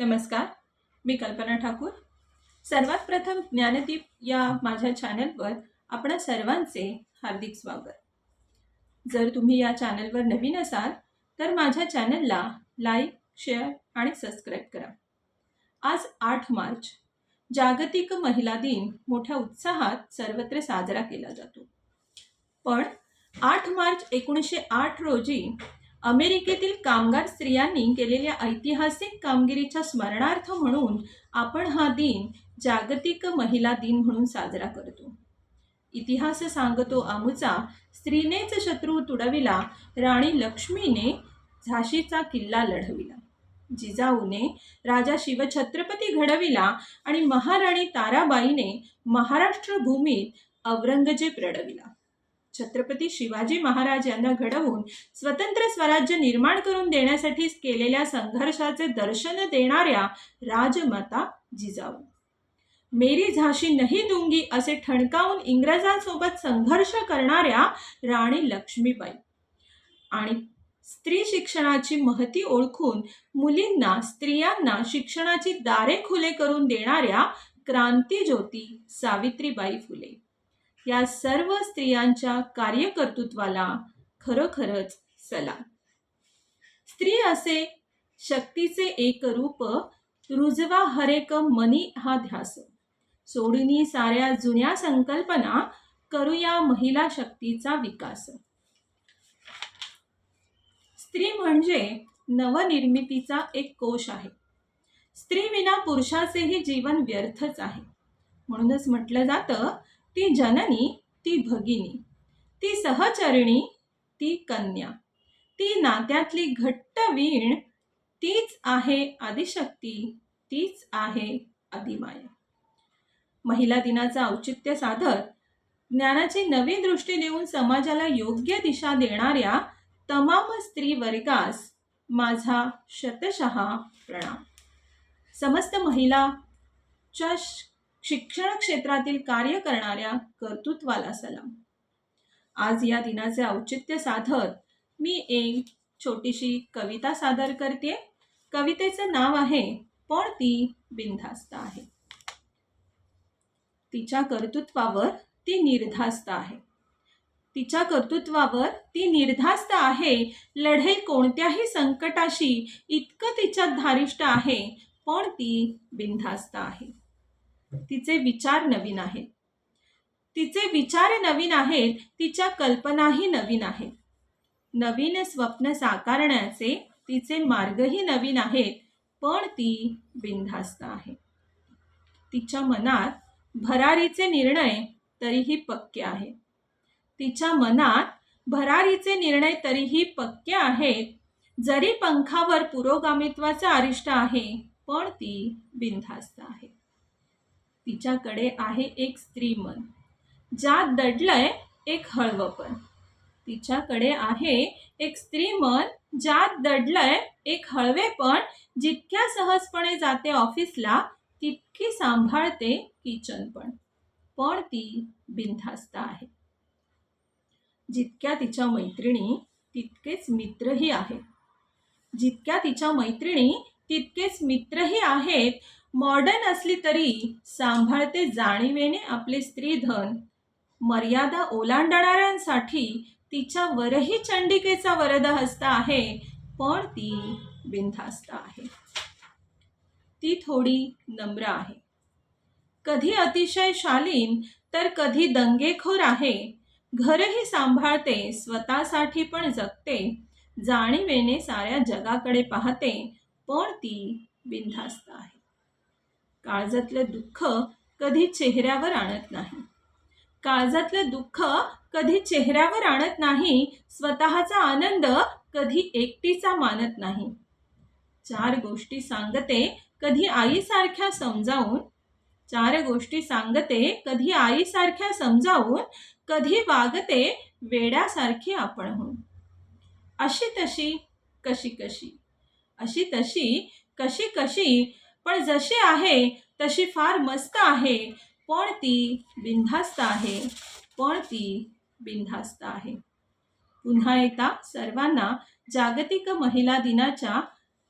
नमस्कार मी कल्पना ठाकूर. सर्वात प्रथम ज्ञानदीप या माझ्या चॅनलवर आपण सर्वांचे हार्दिक स्वागत. जर तुम्ही या चॅनलवर नवीन असाल तर माझ्या चॅनलला लाईक शेअर आणि सबस्क्राईब करा. आज आठ मार्च जागतिक महिला दिन मोठ्या उत्साहात सर्वत्र साजरा केला जातो. पण आठ मार्च एकोणीसशे आठ रोजी अमेरिकेतील कामगार स्त्रियांनी केलेल्या ऐतिहासिक कामगिरीच्या स्मरणार्थ म्हणून आपण हा दिन जागतिक महिला दिन म्हणून साजरा करतो. इतिहास सांगतो आमुचा स्त्रीनेच शत्रू तुडविला राणी लक्ष्मीने झाशीचा किल्ला लढविला. जिजाऊने राजा शिवछत्रपती घडविला आणि महाराणी ताराबाईने महाराष्ट्र भूमीत औरंगजेब रडविला. छत्रपती शिवाजी महाराज यांना घडवून स्वतंत्र स्वराज्य निर्माण करून देण्यासाठी केलेल्या संघर्षाचे दर्शन देणाऱ्या राजमाता जिजाऊ. मेरी झाशी नाही दुंगी असे ठणकावून इंग्रजांसोबत संघर्ष करणाऱ्या राणी लक्ष्मीबाई. आणि स्त्री शिक्षणाची महती ओळखून मुलींना स्त्रियांना शिक्षणाची दारे खुले करून देणाऱ्या क्रांतीज्योती सावित्रीबाई फुले. या सर्व स्त्रियांच्या कार्यकर्तृत्वाला खरोखरच सलाम. स्त्री असे शक्तीचे एक रूप रुजवा हरेक मनी हा ध्यास. सोडिनी साऱ्या जुन्या संकल्पना करूया महिला शक्तीचा विकास. स्त्री म्हणजे नवनिर्मितीचा एक कोश आहे. स्त्री विना पुरुषाचेही जीवन व्यर्थच आहे. म्हणूनच म्हटलं जातं ती जननी ती भगिनी ती सहचरिणी ती कन्या. ती नात्यातली घट्ट वीण तीच आहे आदिशक्ती तीच आहे आदिमाया. महिला दिनाचं औचित्य साधत ज्ञानाची नवी दृष्टी देऊन समाजाला योग्य दिशा देणाऱ्या तमाम स्त्री वर्गास माझा शतशः प्रणाम. समस्त महिलाच्या शिक्षण क्षेत्रातील कार्य करणाऱ्या कर्तृत्वाला सलाम. आज या दिनाचे औचित्य साधत मी एक छोटीशी कविता सादर करते. कवितेचं नाव आहे पण ती बिनधास्त आहे. तिच्या कर्तृत्वावर ती निर्धास्त आहे. तिच्या कर्तृत्वावर ती निर्धास्त आहे. लढेल कोणत्याही संकटाशी इतकं तिच्यात धारिष्ट आहे पण ती बिनधास्त आहे. तिचे विचार नवीन आहेत. तिचे विचार नवीन आहेत तिच्या कल्पनाही नवीन आहेत. नवीन स्वप्न साकारण्याचे तिचे मार्गही नवीन आहेत पण ती बिनधास्त आहे. तिच्या मनात भरारीचे निर्णय तरीही पक्के आहेत. तिच्या मनात भरारीचे निर्णय तरीही पक्के आहेत. जरी पंखावर पुरोगामित्वाचा अरिष्ट आहे पण ती बिनधास्त आहे. तिच्याकडे आहे एक स्त्री मन ज्यात दडलंय एक हळवपण. तिच्याकडे आहे एक स्त्री मन ज्यात दडलंय एक हळवेपण. जितक्या सहजपणे जाते ऑफिसला तितकी सांभाळते किचन पण पण ती बिनधास्त आहे. जितक्या तिच्या मैत्रिणी तितकेच मित्रही आहेत जितक्या तिच्या मैत्रिणी तितकेच मित्रही आहेत. मॉडर्न असली तरी सांभाळते जाणीवेने आपले स्त्रीधन. मर्यादा ओलांडणाऱ्यांसाठी तिच्यावरही चंडिकेचा वरद हस्त आहे पण ती बिनधास्त आहे. ती थोडी नम्र आहे. कधी अतिशय शालीन तर कधी दंगेखोर आहे. घरही सांभाळते स्वतःसाठी पण जगते. जाणीवेने साऱ्या जगाकडे पाहते. पण ती बिनधास्त आहे. काळजातलं दुःख कधी चेहऱ्यावर आणत नाही. काळजातलं दुःख कधी चेहऱ्यावर आणत नाही स्वतःचा आनंद कधी एकटीचा मानत नाही. चार गोष्टी सांगते कधी आईसारख्या समजावून चार गोष्टी सांगते कधी आईसारख्या समजावून कधी वागते वेड्यासारखी आपण होऊन. अशी तशी कशी कशी. अशी तशी कशी कशी पण जशी आहे तशी फार मस्त आहे. पण ती बिनधास्त आहे. पण ती बिनधास्त आहे. पुन्हा एकदा सर्वांना जागतिक महिला दिनाच्या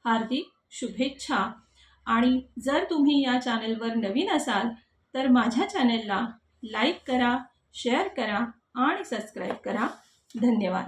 हार्दिक शुभेच्छा. आणि जर तुम्ही या चॅनलवर नवीन असाल तर माझ्या चॅनलला लाईक करा शेअर करा आणि सबस्क्राईब करा. धन्यवाद.